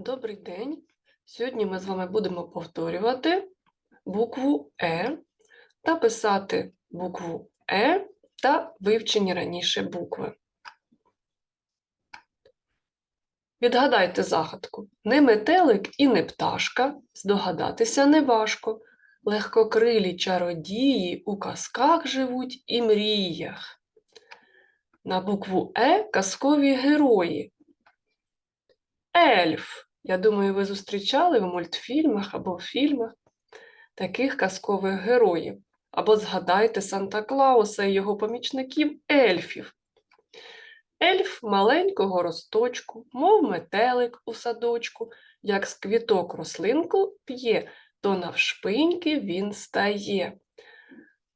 Добрий день. Сьогодні ми з вами будемо повторювати букву Е та писати букву Е та вивчені раніше букви. Відгадайте загадку. Не метелик і не пташка, здогадатися не важко. Легкокрилі чародії у казках живуть і мріях. На букву Е казкові герої. Ельф. Я думаю, ви зустрічали в мультфільмах або в фільмах таких казкових героїв. Або згадайте Санта Клауса і його помічників ельфів. Ельф маленького росточку, мов метелик у садочку, як з квіток рослинку п'є, то навшпиньки він стає.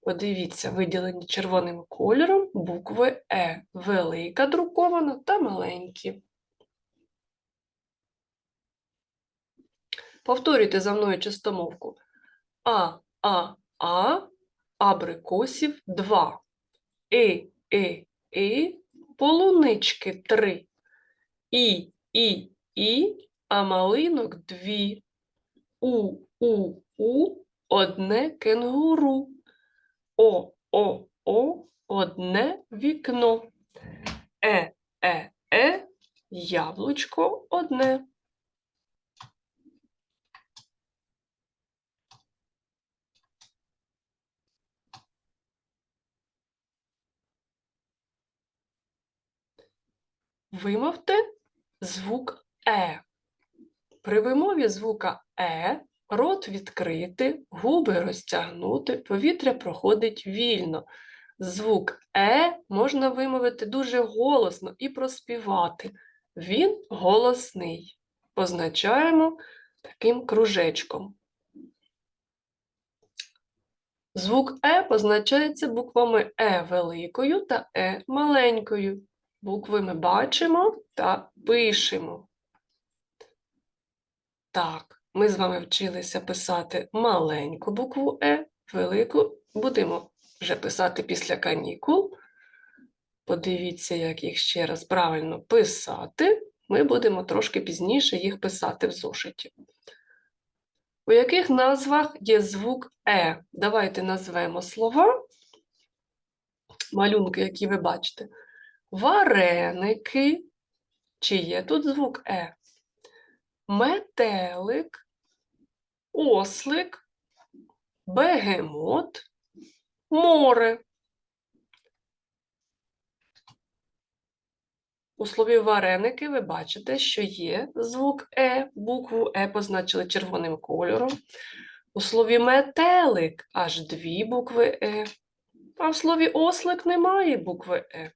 Подивіться, виділені червоним кольором букви Е, велика друкована та маленькі. Повторюйте за мною чистомовку. А, а, а, абрикосів два. И, и, і, полунички три. І, і, і, а малинок дві. У, у, у, одне кенгуру. О, о, о, одне вікно. Е, е, е, яблучко одне. Вимовте звук Е. При вимові звука Е рот відкрити, губи розтягнути, повітря проходить вільно. Звук Е можна вимовити дуже голосно і проспівати. Він голосний. Позначаємо таким кружечком. Звук Е позначається буквами Е великою та Е маленькою. Букви ми бачимо та пишемо. Так, ми з вами вчилися писати маленьку букву Е, велику будемо вже писати після канікул. Подивіться, як їх ще раз правильно писати. Ми будемо трошки пізніше їх писати в зошиті. У яких назвах є звук Е? Давайте назвемо слова, малюнки, які ви бачите. Вареники. Чи є тут звук Е? Метелик, ослик, бегемот, море. У слові вареники ви бачите, що є звук Е, букву Е позначили червоним кольором. У слові метелик аж дві букви Е, а в слові ослик немає букви Е.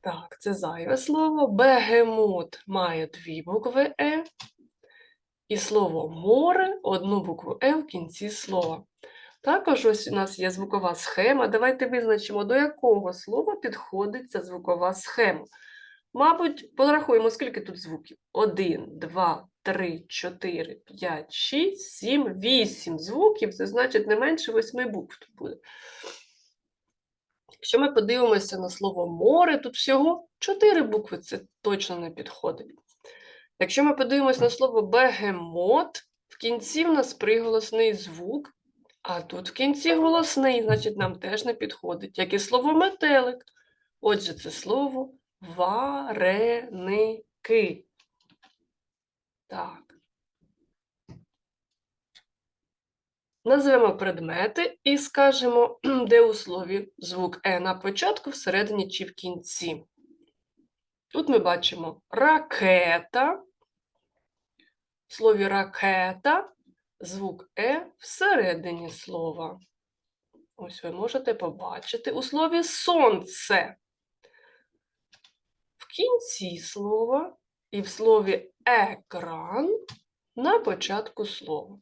Так, це зайве слово. Бегемот має дві букви Е. І слово море одну букву Е в кінці слова. Також ось у нас є звукова схема. Давайте визначимо, до якого слова підходить ця звукова схема. Мабуть, порахуємо, скільки тут звуків. 1, 2, 3, 4, 5, 6, 7, 8 звуків. Це значить не менше 8 букв тут буде. Якщо ми подивимося на слово море, тут всього 4 букви, це точно не підходить. Якщо ми подивимося на слово бегемот, в кінці в нас приголосний звук, а тут в кінці голосний, значить, нам теж не підходить, як і слово метелик. Отже, це слово вареники. Так. Назвемо предмети і скажемо, де у слові звук Е на початку, всередині чи в кінці. Тут ми бачимо ракета. В слові ракета звук Е всередині слова. Ось ви можете побачити у слові сонце. В кінці слова і в слові екран на початку слова.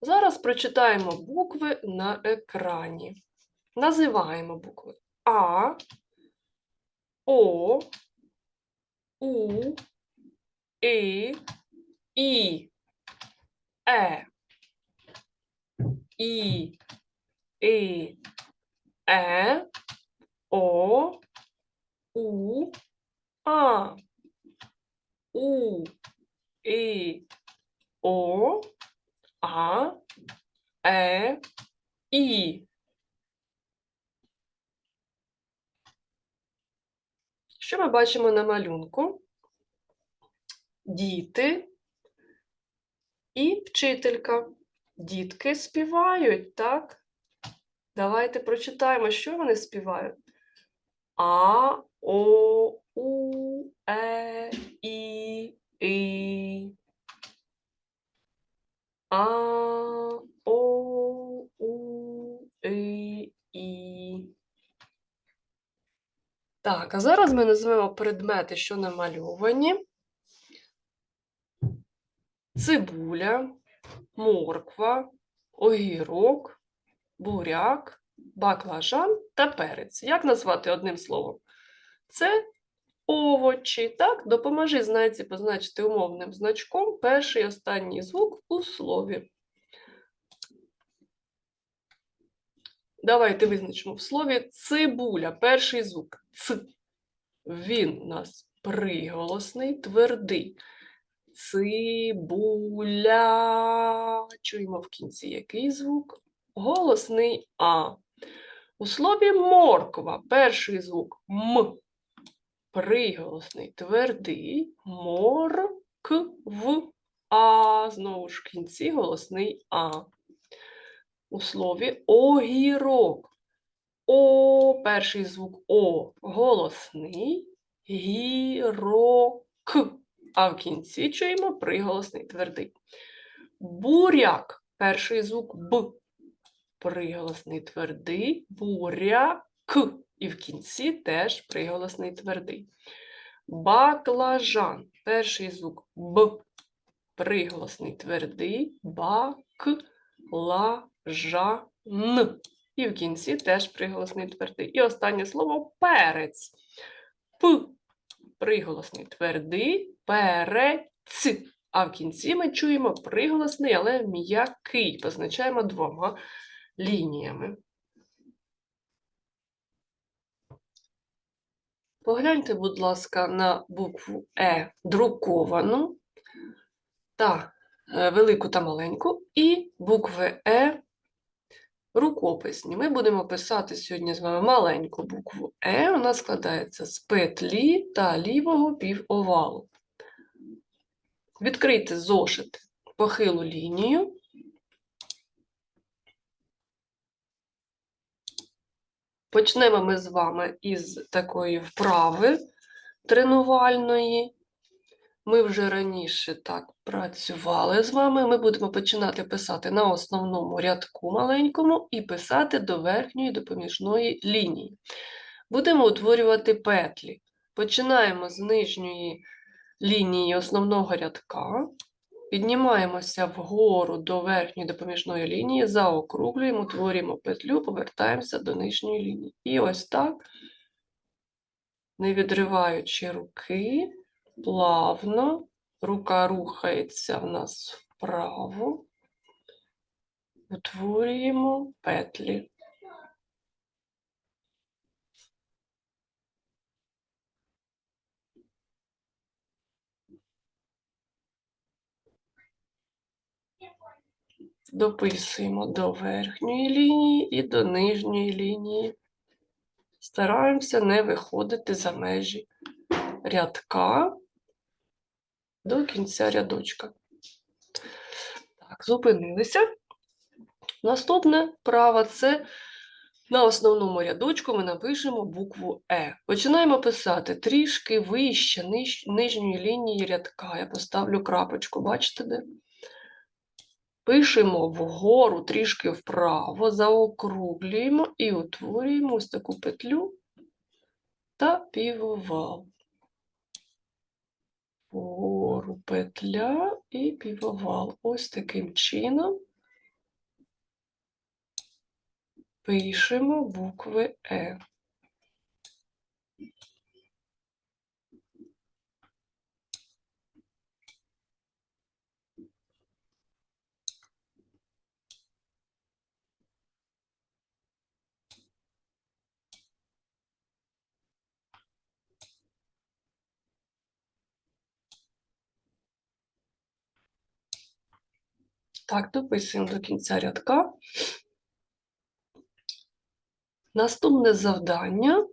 Зараз прочитаємо букви на екрані. Називаємо букви А, О, У, І, І, Е, І, І, Е, О, У, А, У, І, О, А, Е, І. Що ми бачимо на малюнку? Діти і вчителька. Дітки співають, так? Давайте прочитаємо, що вони співають. А, О, У, Е, І, І. А, О, У, І, І. Так, а зараз ми назвемо предмети, що намальовані. Цибуля, морква, огірок, буряк, баклажан та перець. Як назвати одним словом? Це овочі. Так, допоможи знайці позначити умовним значком перший і останній звук у слові. Давайте визначимо в слові цибуля. Перший звук ц. Він у нас приголосний, твердий. Цибуля. Чуємо в кінці який звук? Голосний А. У слові морква перший звук М. Приголосний твердий. Моркв. А. Знову ж в кінці голосний А. У слові огірок. О, перший звук О голосний. Гірок. А в кінці чуємо приголосний твердий. Буряк. Перший звук Б. Приголосний твердий. Буряк. І в кінці теж приголосний твердий. Баклажан. Перший звук Б. Приголосний твердий. Бак-ла-жа-н. І в кінці теж приголосний твердий. І останнє слово перець. П. Приголосний твердий. Перець. А в кінці ми чуємо приголосний, але м'який. Позначаємо двома лініями. Погляньте, будь ласка, на букву Е друковану та е, велику та маленьку, і букви Е рукописні. Ми будемо писати сьогодні з вами маленьку букву Е. Вона складається з петлі та лівого півовалу. Відкрийте зошит похилу лінію. Почнемо ми з вами із такої вправи тренувальної. Ми вже раніше так працювали з вами. Ми будемо починати писати на основному рядку маленькому і писати до верхньої допоміжної лінії. Будемо утворювати петлі. Починаємо з нижньої лінії основного рядка, піднімаємося вгору до верхньої допоміжної лінії, заокруглюємо, утворюємо петлю, повертаємося до нижньої лінії. І ось так, не відриваючи руки, плавно, рука рухається в нас вправо, утворюємо петлі. Дописуємо до верхньої лінії і до нижньої лінії. Стараємося не виходити за межі рядка до кінця рядочка. Так, зупинилися. Наступне право це на основному рядочку ми напишемо букву Е. Починаємо писати трішки вище ниж, нижньої лінії рядка. Я поставлю крапочку, бачите де? Пишемо вгору трішки вправо, заокруглюємо і утворюємо ось таку петлю та півовал. Вгору петля і півовал. Ось таким чином пишемо букви Е. Так, дописуємо до кінця рядка. Наступне завдання.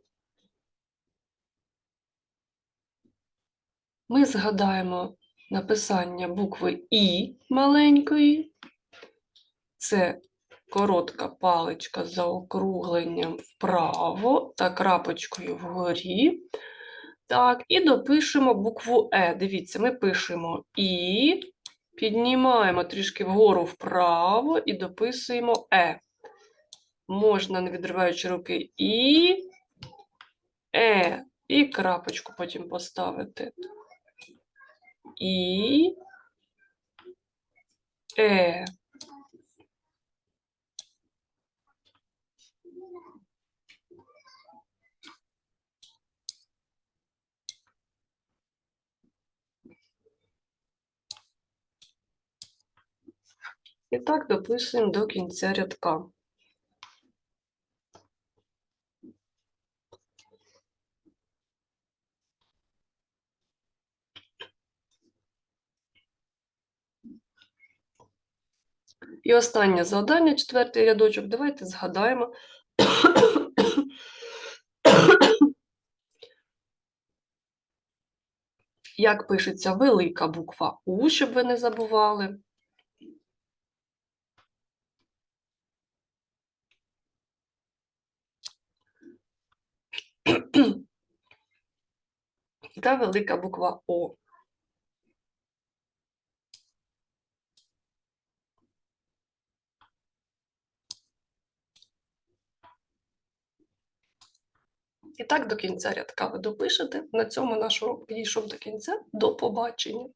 Ми згадаємо написання букви І маленької. Це коротка паличка з заокругленням вправо та крапочкою вгорі. Так, і допишемо букву Е. Дивіться, ми пишемо І, піднімаємо трішки вгору вправо і дописуємо Е. Можна, не відриваючи руки, І, Е, і крапочку потім поставити. І, Е. так дописуємо до кінця рядка. І останнє завдання, четвертий рядочок. Давайте згадаємо. Як пишеться велика буква У, щоб ви не забували. Та велика буква О. І так до кінця рядка ви допишете. На цьому наш урок підійшов до кінця. До побачення.